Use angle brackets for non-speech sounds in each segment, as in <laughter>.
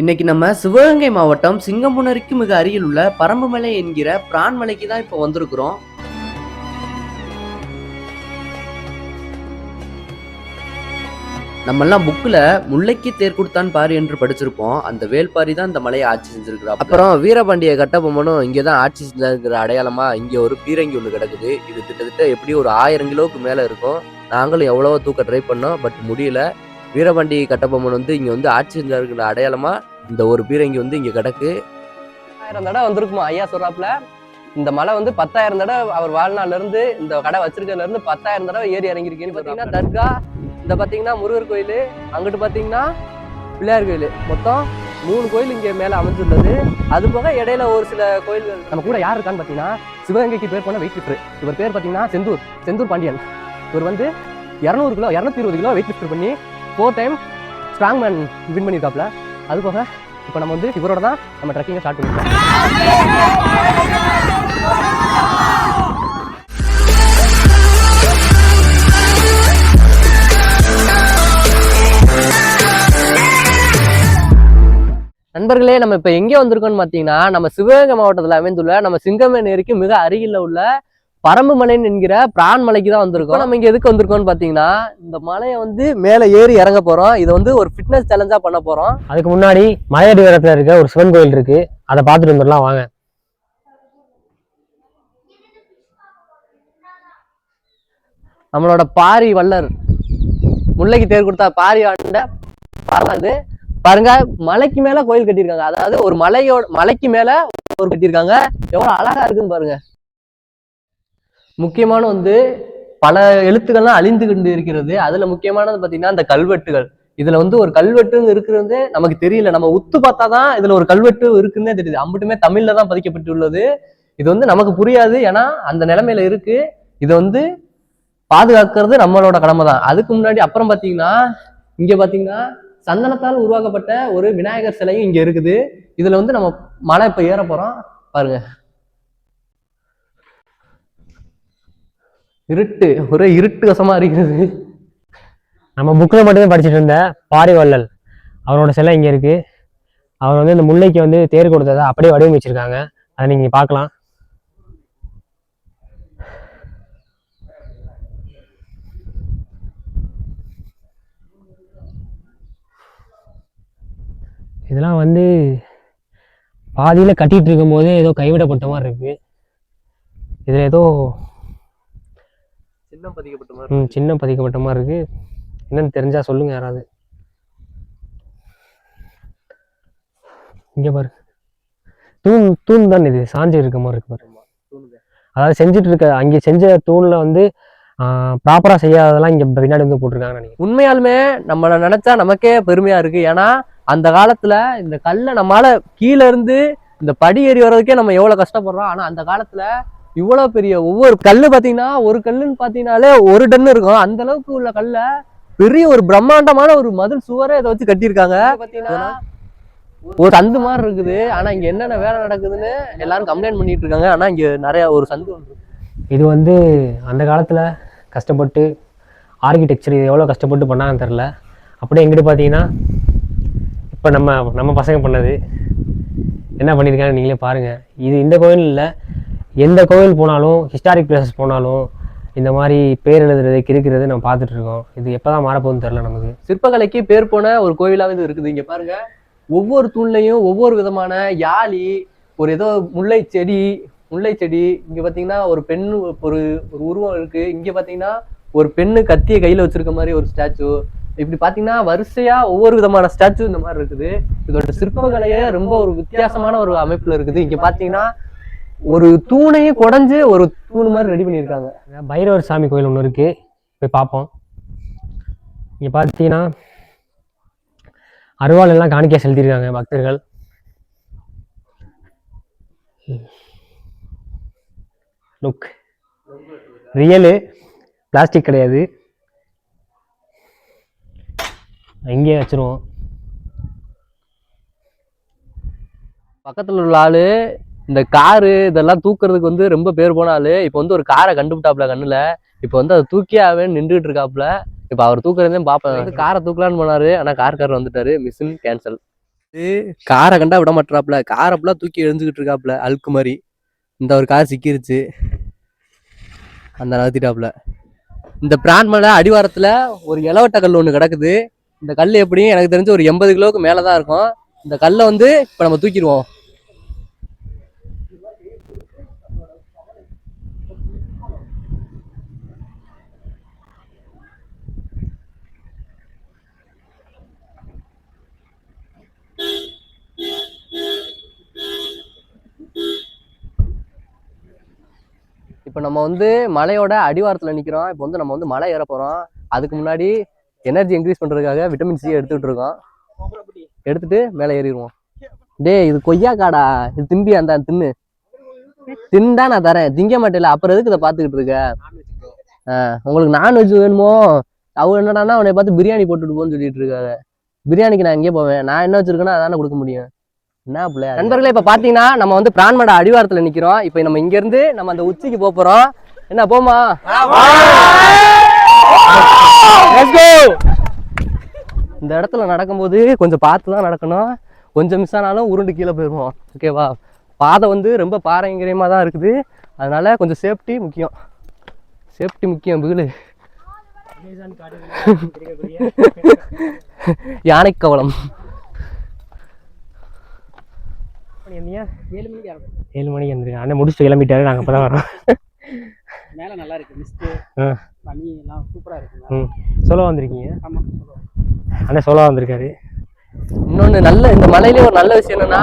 இன்னைக்கு நம்ம சிவகங்கை மாவட்டம் சிங்கம்புணருக்கு மிக அருகில் உள்ள பரம்புமலை என்கிற பிரான் மலைக்கு தான் இப்போ வந்திருக்கிறோம். நம்மெல்லாம் புக்கில் முல்லைக்கு தேர் கொடுத்தான் பாரு என்று படிச்சிருப்போம். அந்த வேல்பாரி தான் இந்த மலையை ஆட்சி செஞ்சிருக்கிறா அப்புறம் வீரபாண்டிய கட்டபொம்மனும் இங்கே தான் ஆட்சி செஞ்சிருக்கிற அடையாளமா இங்கே ஒரு பீரங்கி ஒன்று கிடக்குது. இது கிட்டத்தட்ட எப்படியும் ஒரு ஆயிரம் கிலோவுக்கு மேலே இருக்கும். நாங்களும் எவ்வளவோ தூக்க ட்ரை பண்ணோம் பட் முடியல. வீரபாண்டி கட்டபொம்மன் வந்து இங்கே வந்து ஆட்சி செஞ்சிருக்கிற அடையாளமா இந்த ஒரு பீரங்கி வந்து இங்கே கிடக்கு. ஆயிரம் தடவை வந்திருக்குமா ஐயா சொல்றாப்புல? இந்த மலை வந்து பத்தாயிரம் தடவை அவர் வாழ்நாள்ல இருந்து இந்த கடை வச்சிருக்கிறதுல இருந்து பத்தாயிரம் தடவை ஏறி இறங்கிருக்கீங்க பாத்தீங்கன்னா தர்கா இந்த பாத்தீங்கன்னா முருகர் கோயில் அங்கிட்டு பாத்தீங்கன்னா பிள்ளையார் கோயில். மொத்தம் மூணு கோயில் இங்க மேல அமைஞ்சுள்ளது. அது போக இடையில ஒரு சில கோயில்கள் நம்ம கூட யார் இருக்கான்னு பாத்தீங்கன்னா சிவகங்கைக்கு பேர் போன வெயிட் லிஃப்டர் இவர் பேர் பாத்தீங்கன்னா செந்தூர் செந்தூர் பாண்டியன். இவர் வந்து இரநூறு கிலோ இரநூத்தி இருபது கிலோ வெயிட் லிஃப்ட் பண்ணி four time strong man win பண்ணியிருக்காப்ல அது போக இப்போ நம்ம வந்து இவரோட தான் நம்ம ட்ரெக்கிங்கை ஸ்டார்ட் பண்ணிருக்கோம். நண்பர்களே நம்ம இப்போ எங்கே வந்திருக்கோம்னு பார்த்தீங்கன்னா நம்ம சிவகங்கை மாவட்டத்தில் அமைந்துள்ள நம்ம சிங்கமேன் ஏரிக்கு மிக அருகில் உள்ள பரம்பு மலைன்னு என்கிற பிரான் மலைக்கு தான் வந்திருக்கோம். நம்ம இங்கே எதுக்கு வந்திருக்கோம்னு பார்த்தீங்கன்னா இந்த மலையை வந்து மேலே ஏறி இறங்க போகிறோம் இதை வந்து ஒரு ஃபிட்னஸ் சேலஞ்சாக பண்ண போகிறோம் அதுக்கு முன்னாடி மலையடி உயரத்துல இருக்க ஒரு சிவன் கோயில் இருக்கு. அதை பார்த்துட்டு வந்துடலாம் வாங்க. நம்மளோட பாரி வள்ளர். முல்லைக்கு தேர் கொடுத்தா பாரி ஆண்ட பாராது பாருங்க மலைக்கு மேல கோயில் கட்டியிருக்காங்க. அதாவது ஒரு மலையோட மலைக்கு மேல ஒரு கட்டியிருக்காங்க. எவ்வளவு அழகா இருக்குன்னு பாருங்க. முக்கியமான வந்து பல எழுத்துக்கள்லாம் அழிந்து கொண்டு இருக்கிறது. அதுல முக்கியமானது பாத்தீங்கன்னா அந்த கல்வெட்டுகள். இதுல வந்து ஒரு கல்வெட்டுன்னு இருக்கிறது நமக்கு தெரியல. நம்ம உத்து பார்த்தாதான் இதுல ஒரு கல்வெட்டு இருக்குன்னே தெரியுது. அம்பட்டுமே தமிழ்ல தான் பதிக்கப்பட்டுள்ளது. இது வந்து நமக்கு புரியாது. ஏன்னா அந்த நிலைமையில இருக்கு. இது வந்து பாதுகாக்கிறது நம்மளோட கடமை தான். அதுக்கு முன்னாடி அப்புறம் பாத்தீங்கன்னா இங்க பாத்தீங்கன்னா சந்தனத்தால் உருவாக்கப்பட்ட ஒரு விநாயகர் சிலையும் இங்க இருக்குது. இதுல வந்து நம்ம மலை இப்ப ஏற போறோம். பாருங்க. இருட்டு ஒரே இருட்டு வசமா இருக்கிறது. நம்ம புக்கில் மட்டுமே படிச்சுட்டு இருந்தேன் பாரிவள்ளல் அவரோட சிலை இங்கே இருக்கு. அவர் வந்து இந்த முல்லைக்கு வந்து தேர் கொடுத்ததை அப்படியே வடிவமைச்சிருக்காங்க. அதை நீங்கள் பார்க்கலாம். இதெல்லாம் வந்து பாதியில் கட்டிகிட்டு இருக்கும்போது ஏதோ கைவிடப்பட்ட மாதிரி இருக்குது இதில் ஏதோ சின்னம் பதிக்கப்பட்ட மாதிரி ம் சின்ன பதிக்கப்பட்ட மாதிரி இருக்கு. என்னன்னு தெரிஞ்சா சொல்லுங்க யாராவது. இங்க பாரு. தூண் தூண் தான் இது. சாஞ்சு இருக்க மாதிரி இருக்கு பாரு. அதாவது செஞ்சுட்டு இருக்க அங்கே செஞ்ச தூண்ல வந்து ப்ராப்பரா செய்யாததெல்லாம் இங்க பின்னாடி வந்து போட்டிருக்காங்கன்னு நினைக்கிறேன். உண்மையாலுமே நம்மள நினைச்சா நமக்கே பெருமையா இருக்கு. ஏன்னா அந்த காலத்துல இந்த கல்லை நம்மளால கீழே இருந்து இந்த படி ஏறி வர்றதுக்கே நம்ம எவ்வளவு கஷ்டப்படுறோம். ஆனா அந்த காலத்துல இவ்வளவு பெரிய ஒவ்வொரு கல்லு பாத்தீங்கன்னா ஒரு கல்லுன்னு பாத்தீங்கன்னாலே ஒரு டன் இருக்கும். அந்த அளவுக்கு உள்ள கல்ல பெரிய ஒரு பிரம்மாண்டமான ஒரு மதில் சுவரே இதை வச்சு கட்டியிருக்காங்க. பாத்தீங்கன்னா ஒரு சந்து மாதிரி இருக்குது. ஆனா இங்க என்னென்ன வேலை நடக்குதுன்னு எல்லாரும் கம்ப்ளைண்ட் பண்ணிட்டு இருக்காங்க. ஆனா இங்க நிறைய ஒரு சந்து ஒன்று. இது வந்து அந்த காலத்துல கஷ்டப்பட்டு ஆர்கிடெக்சர் இது எவ்வளோ கஷ்டப்பட்டு பண்ணாங்கன்னு தெரில அப்படியே எங்கிட்ட பார்த்தீங்கன்னா இப்போ நம்ம நம்ம பசங்க பண்ணது. என்ன பண்ணியிருக்காங்க நீங்களே பாருங்கள் இது இந்த கோயில் இல்லை எந்த கோவில் போனாலும் ஹிஸ்டாரிக் பிளேசஸ் போனாலும் இந்த மாதிரி பேர் எழுதுறது கிறுக்கிறது நம்ம பார்த்துட்டு இருக்கோம். இது எப்போதான் மாறப்போகுதுன்னு தெரில நமக்கு. சிற்பக்கலைக்கு பேர் போன ஒரு கோவிலாவது இது இருக்குது. இங்கே பாருங்க. ஒவ்வொரு தூண்லையும் ஒவ்வொரு விதமான யாழி ஒரு ஏதோ முல்லை செடி முல்லை செடி இங்க பாத்தீங்கன்னா ஒரு பெண் ஒரு ஒரு உருவம் இருக்கு. இங்க பாத்தீங்கன்னா ஒரு பெண்ணு கத்திய கையில வச்சிருக்க மாதிரி ஒரு ஸ்டாச்சு. இப்படி பாத்தீங்கன்னா வரிசையா ஒவ்வொரு விதமான ஸ்டாச்சு இந்த மாதிரி இருக்குது. இதோட சிற்பக்கலையே ரொம்ப ஒரு வித்தியாசமான ஒரு அமைப்புல இருக்குது. இங்க பாத்தீங்கன்னா ஒரு தூணையே குடைஞ்சு ஒரு தூண் மாதிரி ரெடி பண்ணியிருக்காங்க. பைரவர் சாமி கோயில் ஒன்று இருக்குது போய் பார்ப்போம். இங்கே பார்த்தீங்கன்னா அருவாள் எல்லாம் காணிக்கையாக செலுத்தியிருக்காங்க பக்தர்கள். லுக் ரியலு பிளாஸ்டிக் கிடையாது. இங்கேயே வச்சிருவோம். பக்கத்துல உள்ள ஆளு இந்த காரு இதெல்லாம் தூக்குறதுக்கு வந்து ரொம்ப பேர் போன ஆளு. இப்போ வந்து ஒரு காரை கண்டுபிட்டாப்ல கண்ணுல. இப்போ வந்து அதை தூக்கியே அவன் நின்றுட்டு இருக்காப்ல இப்போ அவர் தூக்குறதையும் பார்ப்பேன் வந்து காரை தூக்கலான்னு போனாரு. ஆனா கார்காரர் வந்துட்டாரு. மிஷின் கேன்சல் காரை கண்டா விட மாட்டாப்ல காரை ஃபுல்லாக தூக்கி எரிஞ்சுக்கிட்டு இருக்காப்ல அழுக்கு மாதிரி. இந்த ஒரு கார் சிக்கிருச்சு. அந்த நகர்த்திட்டாப்ல இந்த பிரான் மலை அடிவாரத்துல ஒரு இளவட்ட கல் ஒன்று கிடக்குது. இந்த கல் எப்படியும் எனக்கு தெரிஞ்சு ஒரு எண்பது கிலோவுக்கு மேலே தான் இருக்கும். இந்த கல்லை வந்து இப்போ நம்ம தூக்கிடுவோம். இப்போ நம்ம வந்து மலையோட அடிவாரத்தில் நிற்கிறோம் இப்போ வந்து நம்ம வந்து மலை ஏற போகிறோம் அதுக்கு முன்னாடி எனர்ஜி இன்க்ரீஸ் பண்ணுறதுக்காக விட்டமின் சி எடுத்துக்கிட்டு இருக்கோம். எடுத்துட்டு மேலே ஏறிடுவோம். டேய் இது கொய்யா காடா இது திம்பி அந்த தின்னு. தின்டா நான் தரேன். திங்க மாட்டேல அப்புறம் எதுக்கு இதை பார்த்துக்கிட்டு இருக்க? உங்களுக்கு நான்வெஜ் வேணுமோ? அவங்க என்னடானா அவனை பார்த்து பிரியாணி போட்டுட்டு போன்னு சொல்லிட்டு இருக்காங்க. பிரியாணிக்கு நான் எங்கே போவேன். நான் என்ன வச்சிருக்கேன்னா அதானே கொடுக்க முடியும். நண்பர்களே இப்போ பார்த்தீங்கன்னா நம்ம வந்து பிரான்மட அடிவாரத்தில் நிற்கிறோம் இப்போ நம்ம இங்கேருந்து நம்ம அந்த உச்சிக்கு போக போகிறோம் என்ன போமா! இந்த இடத்துல நடக்கும்போது கொஞ்சம் பார்த்து தான் நடக்கணும். கொஞ்சம் மிஸ் ஆனாலும் உருண்டு கீழே போயிடுவோம் ஓகேவா பாதை வந்து ரொம்ப பாரம்பரியமாக தான் இருக்குது. அதனால கொஞ்சம் சேஃப்டி முக்கியம். சேஃப்டி முக்கியம் பிகிலு <laughs> யானை ஏழு மணிக்கு ஏழு மணிக்கு வந்துருக்கேன் அண்ணன் முடிச்சுட்டு கிளம்பிட்டாரு. நாங்கள் இப்போ தான் வரோம். மேல நல்லா இருக்கு. மிஸ்ட் ஆ. பனி எல்லாம் சூப்பரா இருக்குங்க ம். சோலோ வந்திருக்கீங்க? ஆமா அண்ணன் சோலோ வந்திருக்காரு. இன்னொன்று நல்ல இந்த மலையிலே ஒரு நல்ல விஷயம் என்னன்னா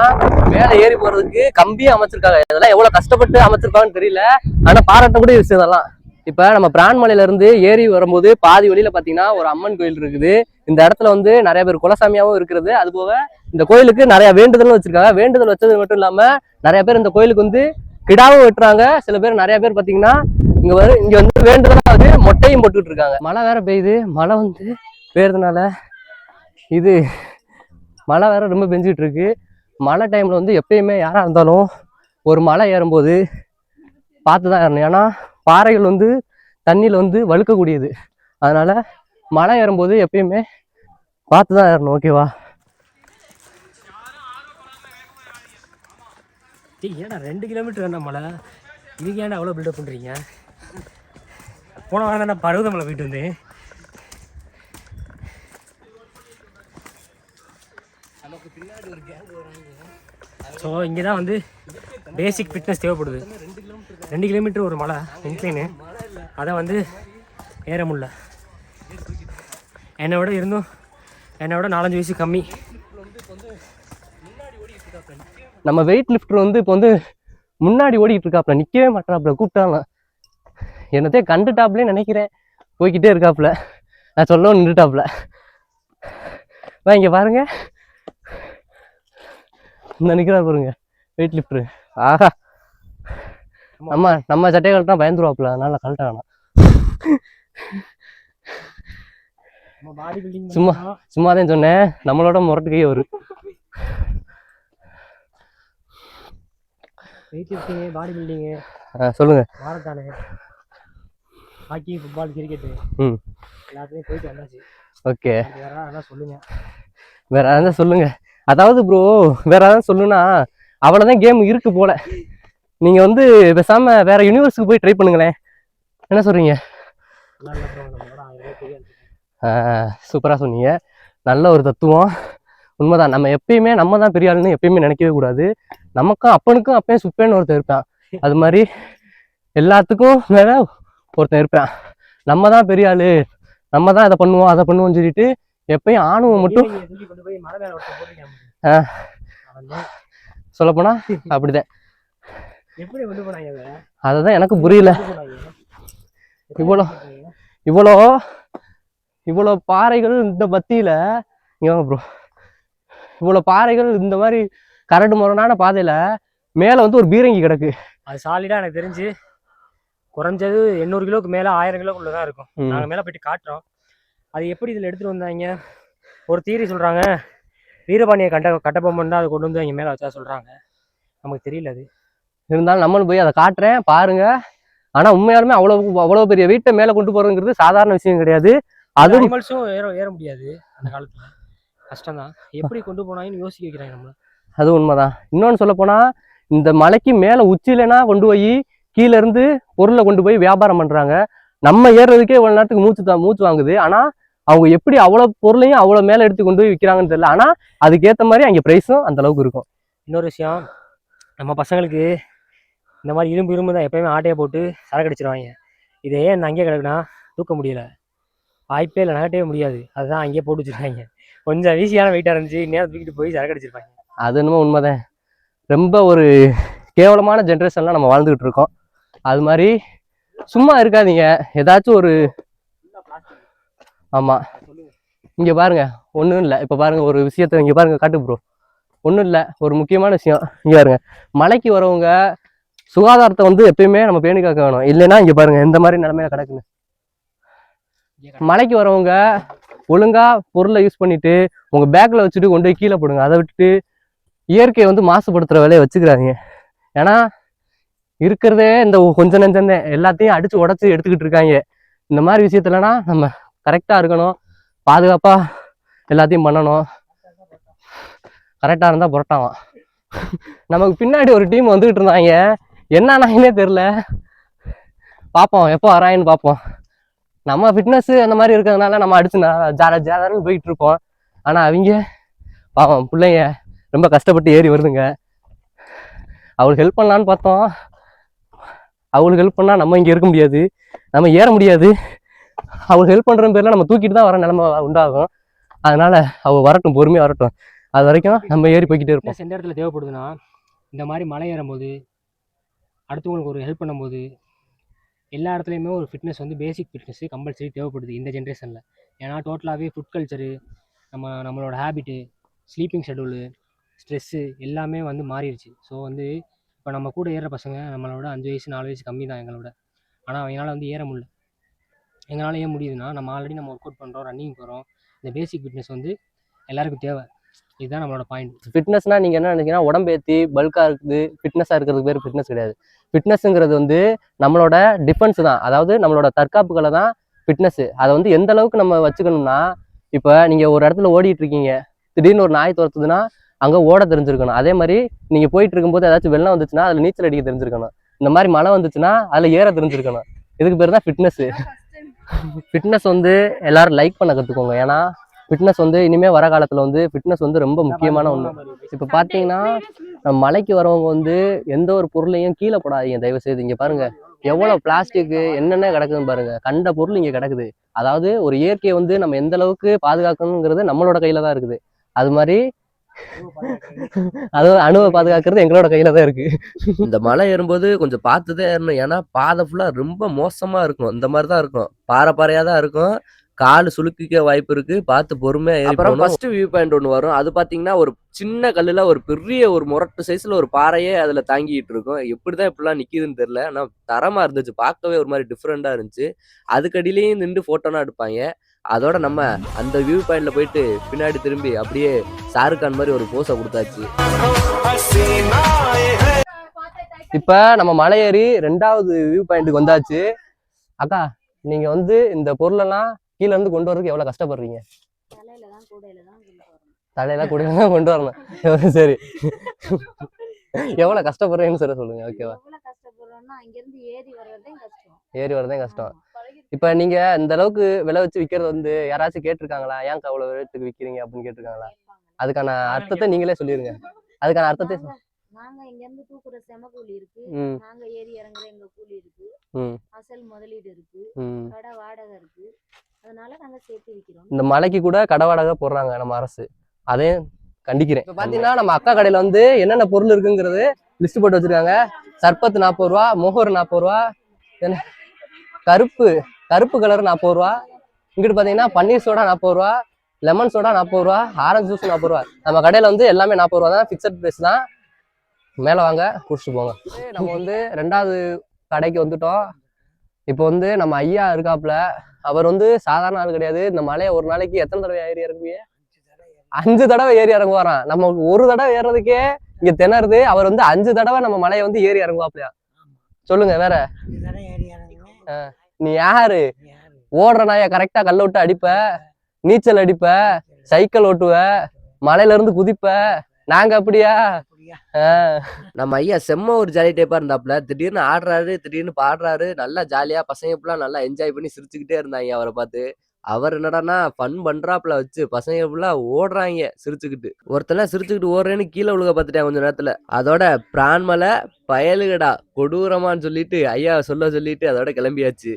மேலே ஏறி போறதுக்கு கம்பியே அமைச்சிருக்காங்க. இதெல்லாம் எவ்வளவு கஷ்டப்பட்டு அமைச்சிருக்காங்கன்னு தெரியல. ஆனா பாராட்டக்கூடிய விஷயம் இதெல்லாம். இப்போ நம்ம பிரான்மலையிலேருந்து ஏறி வரும்போது பாதி வழியில் பார்த்தீங்கன்னா ஒரு அம்மன் கோயில் இருக்குது. இந்த இடத்துல வந்து நிறைய பேர் குலசாமியாவும் இருக்கிறது. அதுபோக இந்த கோயிலுக்கு நிறைய வேண்டுதலும் வச்சிருக்காங்க. வேண்டுதல் வச்சது மட்டும் இல்லாமல் நிறைய பேர் இந்த கோயிலுக்கு வந்து கிடாவும் வெட்டுறாங்க. சில பேர் நிறைய பேர் பார்த்தீங்கன்னா இங்கே வந்து இங்கே வந்து வேண்டுதலாக வந்து மொட்டையும் போட்டுக்கிட்டு இருக்காங்க. மழை வேற பெய்யுது. மழை வந்து பெய்யறதுனால இது மழை வேற ரொம்ப பெஞ்சிக்கிட்டு இருக்கு. மழை டைமில் வந்து எப்பயுமே யாராக இருந்தாலும் ஒரு மலை ஏறும்போது பார்த்து தான் ஏறணும். ஏன்னா பாறைகள் வந்து தண்ணியில் வந்து வழுக்கக்கூடியது. அதனால் மலை ஏறும்போது எப்பயுமே பார்த்து தான் ஏறணும் ஓகேவா ஏன்னா ரெண்டு கிலோமீட்டர் வேணா மலை இதுக்கு ஏன்டா அவ்வளோ பில்டப் பண்ணுறீங்க போன வாரம் தான் நான் பருவதமலை போயிட்டு வந்தேன். ஸோ இங்கே தான் வந்து பேசிக் ஃபிட்னஸ் தேவைப்படுது. ரெண்டு கிலோமீட்டர் ஒரு மலை இன்க்ளைனு அதை வந்து ஏற முடில என்னை விட இருந்தும் என்னை விட நாலஞ்சு வயசு கம்மி. நம்ம வெயிட் லிஃப்டர் வந்து இப்போ வந்து முன்னாடி ஓடிக்கிட்டு இருக்காப்ல. நிற்கவே மாட்டாப்ல கூப்பிட்டாலாம் என்னத்தையே கண்டுட்டாப்லே நினைக்கிறேன். போய்கிட்டே இருக்காப்ல. நான் சொல்ல நின்றுட்டாப்ல. வா இங்கே பாருங்க. நினைக்கிறா நிற்கிறா பாருங்க வெயிட் லிஃப்டரு ஆஹா. நம்ம நம்ம சட்டையை கழட்டா பயந்துருவாப்ல அதனால கழட்ட வேணாம். சும்மா சும்மா தான் சொன்னேன். நம்மளோட முரட்டு கை வரும் வெயிட் லிஃப்டிங்கு பாடி பில்டிங்கு சொல்லுங்க. மாரத்தானு ஹாக்கி ஃபுட்பால் கிரிக்கெட்டு ம். எல்லாத்துலேயும் போயிட்டு வந்தாச்சு. ஓகே. வேற அதெல்லாம் சொல்லுங்க. வேற எதாவது சொல்லுங்க. அதாவது ப்ரோ வேற ஏதாவது சொல்லுனா அவ்வளோதான் கேம் இருக்கு போல. நீங்க வந்து பேசாம வேற யூனிவர்ஸுக்கு போய் ட்ரை பண்ணுங்களேன். என்ன சொல்றீங்க? நல்லா இல்லை bro, நம்மளோட ஆயிரம் ரூபாய் தெரியாது சூப்பரா சொன்னீங்க. நல்ல ஒரு தத்துவம். உண்மைதான் நம்ம எப்பயுமே நம்ம தான் பெரிய ஆளுன்னு எப்பயுமே நினைக்கவே கூடாது. நமக்கும் அப்பனுக்கும் அப்பயும் சுப்பேன்னு ஒருத்தன் இருப்பான். அது மாதிரி எல்லாத்துக்கும் மேல ஒருத்தன் இருப்பான். நம்ம தான் பெரிய ஆளு. நம்ம தான் இதை பண்ணுவோம் அதை பண்ணுவோம்னு சொல்லிட்டு எப்பயும் ஆணுவம் மட்டும் ஈவினிங் தூக்கி கொண்டு போய் மலை மேல ஒருத்தன் போட்டுருக்கான் ஆ. அவன் தான் சொல்லப்போனா <laughs> அப்படிதான் அதுதான் எனக்கு புரியல இவ்வளோ இவ்வளோ இவ்வளோ பாறைகள் இந்த பத்தியில இங்க ப்ரோ இவ்வளோ பாறைகள் இந்த மாதிரி கரடு முரடான பாதையில மேல வந்து ஒரு பீரங்கி கிடக்கு. அது சாலிடா எனக்கு தெரிஞ்சு குறைஞ்சது எண்ணூறு கிலோக்கு மேல ஆயிரம் கிலோக்குள்ள தான் இருக்கும். ம். நாங்க மேல போயிட்டு காட்டுறோம். அது எப்படி இதுல எடுத்துட்டு வந்தாங்க? ஒரு தீரி சொல்றாங்க. வீரபாண்டிய கட்ட கட்டபொம்மன் தான் அதை கொண்டு வந்து அங்க மேல வச்சா சொல்றாங்க. நமக்கு தெரியல அது. இருந்தாலும் நம்மளும் போய் அதை காட்டுறேன் பாருங்க. ஆனா உண்மையாலுமே அவ்வளவு அவ்வளவு பெரிய வீட்டை மேல கொண்டு போறதுங்கிறது சாதாரண விஷயம் கிடையாது. அது அனிமல்ஸும் ஏற ஏற முடியாது அந்த காலத்துல. கஷ்டம் தான் எப்படி கொண்டு போனாங்கன்னு யோசிக்க வைக்கிறாங்க நம்மள. அது உண்மைதான். இன்னொன்னு சொல்ல போனா இந்த மலைக்கு மேல உச்சியிலனா கொண்டு போய் கீழ இருந்து பொருளை கொண்டு போய் வியாபாரம் பண்றாங்க. நம்ம ஏறுறதுக்கே இவ்வளவு நேரத்துக்கு மூச்சு தான் மூச்சு வாங்குது. ஆனா அவங்க எப்படி அவ்வளவு பொருளையும் அவ்வளவு மேல எடுத்து கொண்டு போய் விற்கிறாங்கன்னு தெரியல. ஆனா அதுக்கேத்த மாதிரி அங்க பிரைஸும் அந்த அளவுக்கு இருக்கும். இன்னொரு விஷயம் நம்ம பசங்களுக்கு இந்த மாதிரி இரும்பு இரும்பு தான் எப்பயுமே ஆட்டையை போட்டு சரக்கு அடிச்சிருவாங்க. இதை ஏன் நான் அங்கேயே கிடக்குனா தூக்க முடியல. வாய்ப்பே இல்லை நகட்டவே முடியாது. அதுதான் அங்கேயே போட்டு வச்சிருக்காங்க. கொஞ்சம் ஈஸியான வெயிட்டாக இருந்துச்சு நேரம் தூக்கிட்டு போய் சரக்கு அடிச்சிருப்பாங்க. அது என்னமோ உண்மைதான். ரொம்ப ஒரு கேவலமான ஜென்ரேஷன்லாம் நம்ம வாழ்ந்துகிட்டு இருக்கோம். அது மாதிரி சும்மா இருக்காதீங்க. ஏதாச்சும் ஒரு ஆமாம் இங்கே பாருங்க ஒன்றும் இல்லை. இப்போ பாருங்கள் ஒரு விஷயத்த இங்கே பாருங்க காட்டு ப்ரோ ஒன்றும் இல்லை ஒரு முக்கியமான விஷயம். இங்கே பாருங்க மலைக்கு வரவங்க சுகாதாரத்தை வந்து எப்பயுமே நம்ம பேணி காக்க வேணும். இல்லைன்னா இங்கே பாருங்கள் இந்த மாதிரி நிலமையில கிடக்குன்னு மலைக்கு வரவங்க ஒழுங்காக பொருளை யூஸ் பண்ணிவிட்டு உங்கள் பேக்கில் வச்சுட்டு கொண்டு போய் கீழே போடுங்க. அதை விட்டுட்டு இயற்கையை வந்து மாசுபடுத்துகிற வேலையை வச்சுக்கிறாங்க ஏன்னா இருக்கிறதே இந்த கொஞ்ச நெஞ்சந்தேன் எல்லாத்தையும் அடித்து உடச்சி எடுத்துக்கிட்டு இருக்காங்க. இந்த மாதிரி விஷயத்துலனா நம்ம கரெக்டாக இருக்கணும். பாதுகாப்பாக எல்லாத்தையும் பண்ணணும். கரெக்டாக இருந்தால் புரட்டாவான். நமக்கு பின்னாடி ஒரு டீம் வந்துக்கிட்டு இருந்தாங்க. என்னன்னாங்கன்னே தெரில பார்ப்போம் எப்போ வராங்கன்னு பார்ப்போம். நம்ம ஃபிட்னஸ் அந்த மாதிரி இருக்கிறதுனால நம்ம அடிச்சு ஜார ஜாரன்னு போயிட்டு இருப்போம். ஆனால் அவங்க பாவம் பிள்ளைங்க ரொம்ப கஷ்டப்பட்டு ஏறி வருதுங்க. அவளுக்கு ஹெல்ப் பண்ணலான்னு பார்த்தோம். அவளுக்கு ஹெல்ப் பண்ணால் நம்ம இங்கே இருக்க முடியாது. நம்ம ஏற முடியாது. அவளுக்கு ஹெல்ப் பண்ற பேர்ல நம்ம தூக்கிட்டு தான் வர நிலைமை உண்டாகும். அதனால அவள் வரட்டும் பொறுமையா வரட்டும். அது வரைக்கும் நம்ம ஏறி போய்கிட்டே இருப்போம். ஃபிட்னஸ் எந்த இடத்துல தேவைப்படுதுன்னா இந்த மாதிரி மலை ஏறும்போது அடுத்தவங்களுக்கு ஒரு ஹெல்ப் பண்ணும்போது எல்லா இடத்துலையுமே ஒரு ஃபிட்னஸ் வந்து பேசிக் ஃபிட்னஸ் கம்பல்சரி தேவைப்படுது இந்த ஜென்ரேஷனில் ஏன்னா டோட்டலாகவே ஃபுட் கல்ச்சரு நம்ம நம்மளோட ஹேபிட்டு ஸ்லீப்பிங் ஷெடியூலு ஸ்ட்ரெஸ்ஸு எல்லாமே வந்து மாறிடுச்சு. ஸோ வந்து இப்போ நம்ம கூட ஏறுற பசங்க நம்மளோட அஞ்சு வயசு நாலு வயசு கம்மி தான் எங்களோட. ஆனால் அவங்களால வந்து ஏற முடியல. எங்களால் ஏன் முடியுதுன்னா நம்ம ஆல்ரெடி நம்ம ஒர்க் அவுட் பண்ணுறோம் ரன்னிங் போகிறோம் இந்த பேசிக் ஃபிட்னஸ் வந்து எல்லாருக்கும் தேவை. இதுதான் நம்மளோட பாயிண்ட் ஃபிட்னஸ்னா நீங்க என்ன நினைக்கிறீங்கன்னா உடம்பு ஏத்தி பல்கா இருக்குது ஃபிட்னஸா இருக்கிறதுக்கு பேர் ஃபிட்னஸ் கிடையாது. ஃபிட்னஸ்ங்கிறது வந்து நம்மளோட டிஃபென்ஸ் தான். அதாவது நம்மளோட தற்காப்புகளை தான் ஃபிட்னஸ் அதை வந்து எந்த அளவுக்கு நம்ம வச்சுக்கணும்னா இப்போ நீங்க ஒரு இடத்துல ஓடிட்டு இருக்கீங்க திடீர்னு ஒரு நாய் துரத்துதுன்னா அங்க ஓட தெரிஞ்சிருக்கணும். அதே மாதிரி நீங்க போயிட்டு இருக்கும்போது ஏதாச்சும் வெள்ளம் வந்துச்சுன்னா அதுல நீச்சல் அடிக்க தெரிஞ்சிருக்கணும். இந்த மாதிரி மழை வந்துச்சுன்னா அதுல ஏற தெரிஞ்சிருக்கணும். இதுக்கு பேர் தான் ஃபிட்னஸ் <laughs> ஃபிட்னஸ் வந்து எல்லாரும் லைக் பண்ண கற்றுக்கோங்க ஏன்னா ஃபிட்னஸ் வந்து இனிமேல் வர காலத்தில் வந்து ஃபிட்னஸ் வந்து ரொம்ப முக்கியமான ஒன்று இப்போ பார்த்தீங்கன்னா நம்ம மலைக்கு வரவங்க வந்து எந்த ஒரு பொருளையும் கீழே போடாதீங்க. தயவு செய்து இங்கே பாருங்கள் எவ்வளோ பிளாஸ்டிக்கு என்னென்ன கிடக்குதுன்னு பாருங்க. கண்ட பொருள் இங்கே கிடக்குது. அதாவது ஒரு இயற்கையை வந்து நம்ம எந்த அளவுக்கு பாதுகாக்கணுங்கிறது நம்மளோட கையில தான் இருக்குது. அது மாதிரி <laughs> அது அணுவை பாதுகாக்கிறது எங்களோட கையில தான் இருக்கு. <laughs> இந்த மலை ஏறும்போது கொஞ்சம் பார்த்து தான் ஏறணும். ஏன்னா பாதை ஃபுல்லா ரொம்ப மோசமா இருக்கும். இந்த மாதிரி தான் இருக்கும். பாறை பாறையா தான் இருக்கும். கால் சுளுக்கிக்க வாய்ப்பு இருக்கு. பார்த்து பொறுமையா ஏறி அப்புறம் ஃபர்ஸ்ட் வியூ பாயிண்ட் ஒன்று வரும். அது பாத்தீங்கன்னா ஒரு சின்ன கல்லுல ஒரு பெரிய ஒரு முரட்டு சைஸ்ல ஒரு பாறையே அதுல தாங்கிட்டு இருக்கும். எப்படிதான் இப்படிலாம் நிக்குதுன்னு தெரியல. ஆனா தரமா இருந்துச்சு. பார்க்கவே ஒரு மாதிரி டிஃப்ரெண்டா இருந்துச்சு. அதுக்கடியிலையும் நின்று போட்டோனா எடுப்பாங்க. அதோட நம்ம அந்த வியூ பாயிண்ட்ல போயிட்டு பின்னாடி திரும்பி அப்படியே ஷாருக் கான் மாதிரி ஒரு போஸை கொடுத்தாச்சு. இப்ப நம்ம மலை ஏறி ரெண்டாவது வியூ பாயிண்ட்டுக்கு வந்தாச்சு. அக்கா நீங்க வந்து இந்த பொருளெல்லாம் கீழ இருந்து கொண்டு வரதுக்கு எவ்வளவு கஷ்டப்படுறீங்க? தலையில கூடையில தான் கொண்டு வரணும். தலையெல்லாம் கூட தான் கொண்டு வரணும் சரி எவ்வளவு கஷ்டப்படுறீங்கன்னு சொல்ல சொல்லுங்க ஓகேவா ஏறி வர்றதே கஷ்டம். ஏறி வரதே கஷ்டம். இப்ப நீங்க இந்த அளவுக்கு விலை வச்சு விக்கிறது வந்து யாராச்சும் கேட்டிருக்காங்களா? ஏன் அவ்வளவு ரேட்டுக்கு விக்கிறீங்க? அப்படின்னு கேட்டிருக்காங்களா? அதுக்கான அர்த்தத்தை நீங்களே சொல்லிருங்க. அதுக்கான அர்த்தத்தை நாங்க இங்க இருந்து தூக்குற செம கூலி இருக்கு. ம். நாங்க ஏறி இறங்குற எங்க கூலி இருக்கு. அசல் முதலீடு இருக்கு. கடை வாடகை இருக்கு. அதனால நாங்க சேர்த்து விக்கிறோம். இந்த மலைக்கு கூட கடை வாடகை போடுறாங்க நம்ம அரசு. அதையும் கண்டிக்கிறேன். இப்போ பார்த்தீங்கன்னா நம்ம அக்கா கடையில் வந்து என்னென்ன பொருள் இருக்குங்கிறது லிஸ்ட் போட்டு வச்சிருக்காங்க. சர்பத்து நாற்பது ரூபா மோகர் நாற்பது ரூபா என்ன? கருப்பு. கருப்பு கலர் நாற்பது ரூபா. இங்கிட்டு பார்த்தீங்கன்னா பன்னீர் சோடா நாற்பது ரூபா. லெமன் சோடா நாற்பது ரூபா. ஆரஞ்சு ஜூஸ் நாற்பது ரூபா. நம்ம கடையில் வந்து எல்லாமே நாற்பது ரூபா தான். ஃபிக்ஸட் ப்ரைஸ் தான். மேலே வாங்க குடிச்சிட்டு போங்க. நம்ம வந்து ரெண்டாவது கடைக்கு வந்துட்டோம். இப்போ வந்து நம்ம ஐயா இருக்காப்புல. அவர் வந்து சாதாரண ஆள் கிடையாது. இந்த மலையை ஒரு நாளைக்கு எத்தனை தடவை ஏறி இறங்குவீங்க? அஞ்சு தடவை ஏறி இறங்குவாராம். நம்ம ஒரு தடவை ஏறுறதுக்கே இங்க திணறுது. அவர் வந்து அஞ்சு தடவை நம்ம மலையை வந்து ஏறி இறங்குவாப்லையா சொல்லுங்க வேற. நீ யாரு? ஓடுற நாய கரெக்டா கல்ல விட்டு அடிப்ப. நீச்சல் அடிப்ப. சைக்கிள் ஓட்டுவ. மலையில இருந்து குதிப்ப. நாங்க அப்படியா? நம்ம ஐயா செம்ம ஒரு ஜாலி டைப்பா இருந்தாப்ல திடீர்னு ஆடுறாரு திடீர்னு பாடுறாரு. நல்லா ஜாலியா பசங்க ஃபுல்லா நல்லா என்ஜாய் பண்ணி சிரிச்சுக்கிட்டே இருந்தாங்க அவரை பார்த்து. அவர் என்னடான்னா ஃபன் பண்றாப்புல வச்சு பசங்க ஃபுல்லா ஓடுறாங்க சிரிச்சுக்கிட்டு. ஒருத்தன சிரிச்சுக்கிட்டு ஓடுறேன்னு கீழே விழுக பார்த்துட்டேன் கொஞ்ச நேரத்துல. அதோட பிரான்மலை பயலுகடா கொடூரமான்னு சொல்லிட்டு ஐயா சொல்ல சொல்லிட்டு அதோட கிளம்பியாச்சு.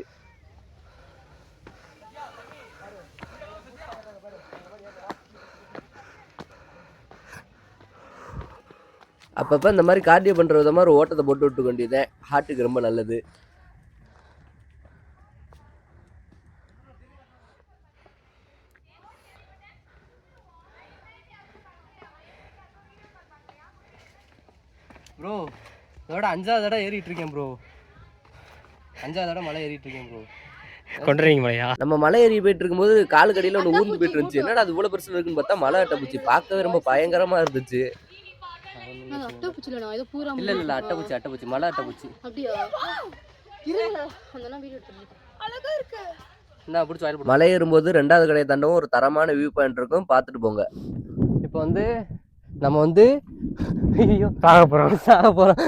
அப்பப்போ இந்த மாதிரி கார்டியோ பண்ணுற விதமாதிரி ஒரு ஓட்டத்தை போட்டு விட்டு கொண்டிருந்தேன் ஹார்ட்டுக்கு ரொம்ப நல்லது. ப்ரோ இதோட அஞ்சாவது தடவை ஏறிட்டு இருக்கேன் ப்ரோ அஞ்சாவது தடவை மலை ஏறிட்டு இருக்கேன் ப்ரோ கொண்டுறீங்க மலையா? நம்ம மலை ஏறி போயிட்டு இருக்கும்போது காலு கடியில ஒன்று ஊர்ந்து போயிட்டு இருந்துச்சு. என்னடா அது இவ்வளவு பெருசு இருக்குன்னு பார்த்தா மலை அட்டைப்பூச்சி பார்க்கவே ரொம்ப பயங்கரமா இருந்துச்சு. இல்ல இல்ல மலை வீடியோ எடுத்துருக்கேன் அழகா இருக்கு. என்ன பிடிச்சி வாயில் மலை ஏறும்போது ரெண்டாவது கடையை தாண்டவும் ஒரு தரமான வியூ பாயிண்ட் இருக்கும். பார்த்துட்டு போங்க. இப்போ வந்து நம்ம வந்து ஐயோ சாக போகிறோம் சாக போகிறோம்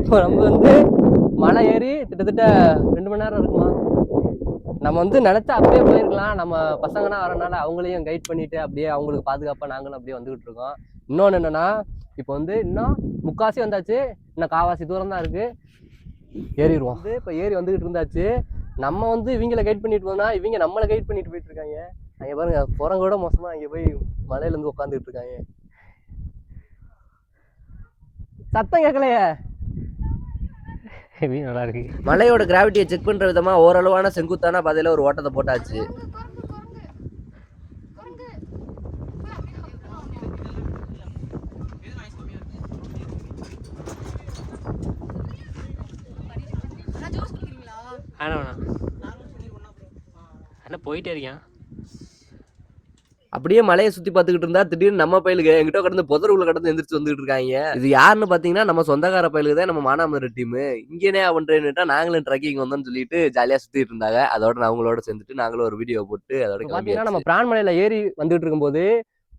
இப்போ நம்ம வந்து மலை ஏறி கிட்டத்தட்ட ரெண்டு மணி நேரம் இருக்குமா? நம்ம வந்து நினச்சா அப்படியே போயிருக்கலாம். நம்ம பசங்கன்னா வரனால அவங்களையும் கைட் பண்ணிட்டு அப்படியே அவங்களுக்கு பாதுகாப்பாக நாங்களும் அப்படியே வந்துகிட்டு இருக்கோம். இன்னொன்று என்னன்னா இப்போ வந்து இன்னும் முக்காசி வந்தாச்சு. இன்னும் காவாசி தூரம் தான் இருக்கு. ஏறிடுவோம். வந்து இப்போ ஏறி வந்துகிட்டு இருந்தாச்சு. நம்ம வந்து இவங்கள கைட் பண்ணிட்டு போனா இவங்க நம்மளை கைட் பண்ணிட்டு போயிட்டு இருக்காங்க. அங்க பாருங்க குரங்கோட மோசமா அங்க போய் மலையில இருந்து உட்காந்துட்டு இருக்காங்க. சத்தம் கேட்கலையே <laughs> நல்லா இருக்கு. மலையோட கிராவிட்டியை செக் பண்ற விதமா ஓரளவான செங்குத்தான பாதையில ஒரு ஓட்டத்தை போட்டாச்சு. வேணாம் வேணாம் அண்ணா போயிட்டே இருக்கேன் அப்படியே மலையை சுத்தி பார்த்துக்கிட்டு இருந்தா திடீர்னு நம்ம பயிலுக்கு எங்கிட்ட கடந்து புதருக்குள்ள கடந்து எந்திரிச்சு வந்துட்டு இருக்காங்க. இது யாருன்னு பாத்தீங்கன்னா நம்ம சொந்தக்கார பயிலுக்கு தான் நம்ம மானாமதுரை டீம் இங்கேனே பண்றேன்னுட்டா நாங்களும் ட்ரக்கிங் வந்தோம்னு சொல்லிட்டு ஜாலியா சுத்திட்டு இருந்தாங்க. அதோட நான் அவங்களோட சேர்ந்துட்டு நாங்களும் ஒரு வீடியோ போட்டு அதோட பாத்தீங்கன்னா நம்ம. பிரான்மலையில ஏறி வந்துட்டு இருக்கும்போது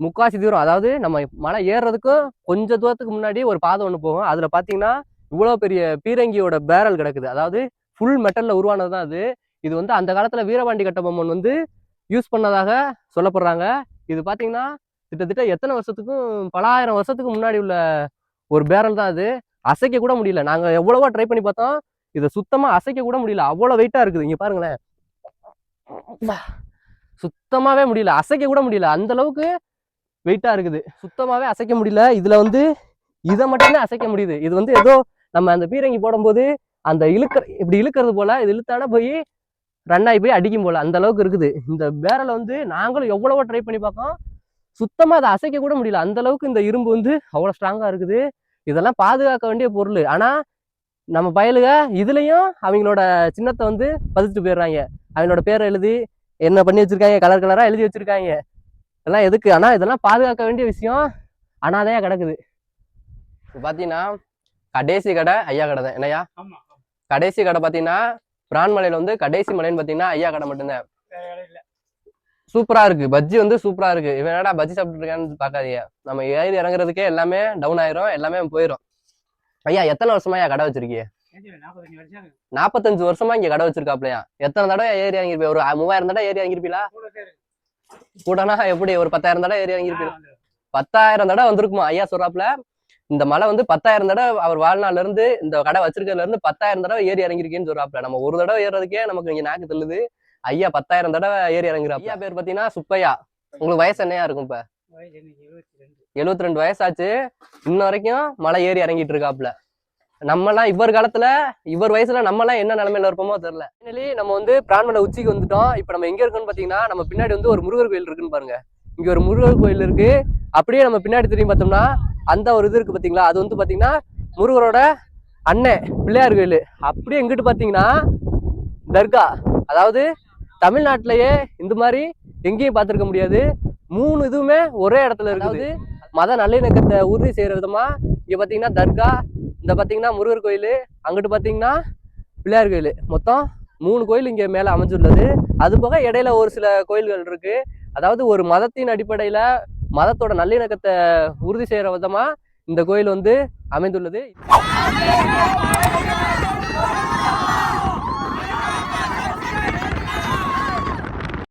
முக்காசி தூரம் அதாவது நம்ம மலை ஏறுறதுக்கும் கொஞ்ச தூரத்துக்கு முன்னாடி ஒரு பாதை ஒன்று போகும். அதுல பாத்தீங்கன்னா இவ்வளவு பெரிய பீரங்கியோட பேரல் கிடக்குது. அதாவது ஃபுல் மெட்டல்ல உருவானது தான் அது. இது வந்து அந்த காலத்துல வீரபாண்டி கட்டபொம்மன் வந்து யூஸ் பண்ணதாக சொல்லப்படுறாங்க. இது பாத்தீங்கன்னா கிட்டத்தட்ட எத்தனை வருஷத்துக்கும் பலாயிரம் வருஷத்துக்கு முன்னாடி உள்ள ஒரு பேரல் தான் அது. அசைக்க கூட முடியல. நாங்க எவ்வளவோ ட்ரை பண்ணி பார்த்தோம். இதை சுத்தமா அசைக்க கூட முடியல. அவ்வளவு வெயிட்டா இருக்குது. இங்கே பாருங்களேன். சுத்தமாவே முடியல. அசைக்க கூட முடியல. அந்த அளவுக்கு வெயிட்டா இருக்குது. சுத்தமாவே அசைக்க முடியல. இதுல வந்து இதை மட்டுமே அசைக்க முடியுது. இது வந்து ஏதோ நம்ம அந்த பீரங்கி போடும்போது அந்த இழுக்கிற இப்படி இழுக்கிறது போல இது இழுத்தானா போய் ரன் ஆகி போய் அடிக்கும் போல அந்த அளவுக்கு இருக்குது. இந்த பேரலை வந்து நாங்களும் எவ்வளவோ ட்ரை பண்ணி பார்க்கோம் சுத்தமா அதை அசைக்க கூட முடியல. அந்த அளவுக்கு இந்த இரும்பு வந்து அவ்வளவு ஸ்ட்ராங்கா இருக்குது. இதெல்லாம் பாதுகாக்க வேண்டிய பொருள். ஆனா நம்ம பயலுக இதுலயும் அவங்களோட சின்னத்தை வந்து பதிச்சுட்டு போயிடுறாங்க. அவங்களோட பேரை எழுதி என்ன பண்ணி வச்சிருக்காங்க கலர் கலரா எழுதி வச்சிருக்காங்க. இதெல்லாம் எதுக்கு? ஆனா இதெல்லாம் பாதுகாக்க வேண்டிய விஷயம். அனாதையா கிடக்குது. இப்போ பாத்தீங்கன்னா கடைசி கடை ஐயா கடை தான். என்னய்யா? ஆமா கடைசி கடை பாத்தீங்கன்னா பிரான்மலையில வந்து கடைசி மலைன்னு பாத்தீங்கன்னா ஐயா கடை மட்டும்தான். சூப்பரா இருக்கு. பஜ்ஜி வந்து சூப்பரா இருக்கு. இவன் என்னடா பஜ்ஜி சாப்பிட்டு இருக்கான்னு பாக்காதீங்க. நம்ம ஏறி இறங்குறதுக்கே எல்லாமே டவுன் ஆயிரும். எல்லாமே போயிடும் ஐயா எத்தனை வருஷமா ஐயா கடை வச்சிருக்கீங்க? ஏஞ்சில நாற்பத்தஞ்சு வருஷம் இங்க கடை வச்சிருக்காப்லையா? எத்தனை தடவை ஏறி இறங்கிருப்பீங்க? ஒரு மூவாயிரம் தடவை ஏறி இறங்கிருப்பீங்களா. கூடனா எப்படி? ஒரு பத்தாயிரம் தடவை ஏறி இறங்கிருப்பீங்க. பத்தாயிரம் தடவை வந்திருக்குமா? ஐயா சொல்றாப்ல. இந்த மலை வந்து பத்தாயிரம் தடவை அவர் வாழ்நாள்ல இருந்து இந்த கடை வச்சிருக்கிறதுல இருந்து பத்தாயிரம் தடவை ஏறி இறங்கிருக்கேன்னு சொல்றாப்ல நம்ம ஒரு தடவை ஏறுறதுக்கே நமக்கு இங்க நாக்கு தள்ளுது. ஐயா பத்தாயிரம் தடவை ஏறி இறங்குறாரு ஐயா பேர் பாத்தீங்கன்னா சுப்பையா. உங்களுக்கு வயசு என்னையா இருக்கும் இப்ப. எழுபத்தி ரெண்டு. வயசாச்சு. இன்ன வரைக்கும் மலை ஏறி இறங்கிட்டு இருக்காப்ல நம்மலாம் இவர் காலத்துல இவர் வயசுல நம்மலாம் என்ன நிலைமையில இருப்போமோ தெரியல. Finally, நம்ம வந்து பிரான்மலை உச்சிக்கு வந்துட்டோம். இப்ப நம்ம எங்க இருக்கோம்னு பாத்தீங்கன்னா நம்ம பின்னாடி வந்து ஒரு முருகர் கோயில் இருக்குன்னு பாருங்க. இங்க ஒரு முருகர் கோயில் இருக்கு. அப்படியே நம்ம பின்னாடி திரும்பி பார்த்தோம்னா அந்த ஒரு இது இருக்கு பாத்தீங்களா? அது வந்து பாத்தீங்கன்னா முருகரோட அண்ணன் பிள்ளையார் கோயில். அப்படியே எங்கிட்டு பாத்தீங்கன்னா தர்கா. அதாவது தமிழ்நாட்டிலேயே இந்த மாதிரி எங்கேயும் பார்த்திருக்க முடியாது. மூணு இதுவுமே ஒரே இடத்துல இருக்குது. மத நல்லிணக்கத்தை உறுதி செய்யற விதமா இங்க பாத்தீங்கன்னா தர்கா இந்த பார்த்தீங்கன்னா முருகர் கோயில் அங்கிட்டு பார்த்தீங்கன்னா பிள்ளையார் கோயில். மொத்தம் மூணு கோயில் இங்கே மேலே அமைஞ்சுள்ளது. அது போக இடையில ஒரு சில கோயில்கள் இருக்கு. அதாவது ஒரு மதத்தின் அடிப்படையில் மதத்தோட நல்லிணக்கத்தை உறுதி செய்கிற விதமாக இந்த கோயில் வந்து அமைந்துள்ளது.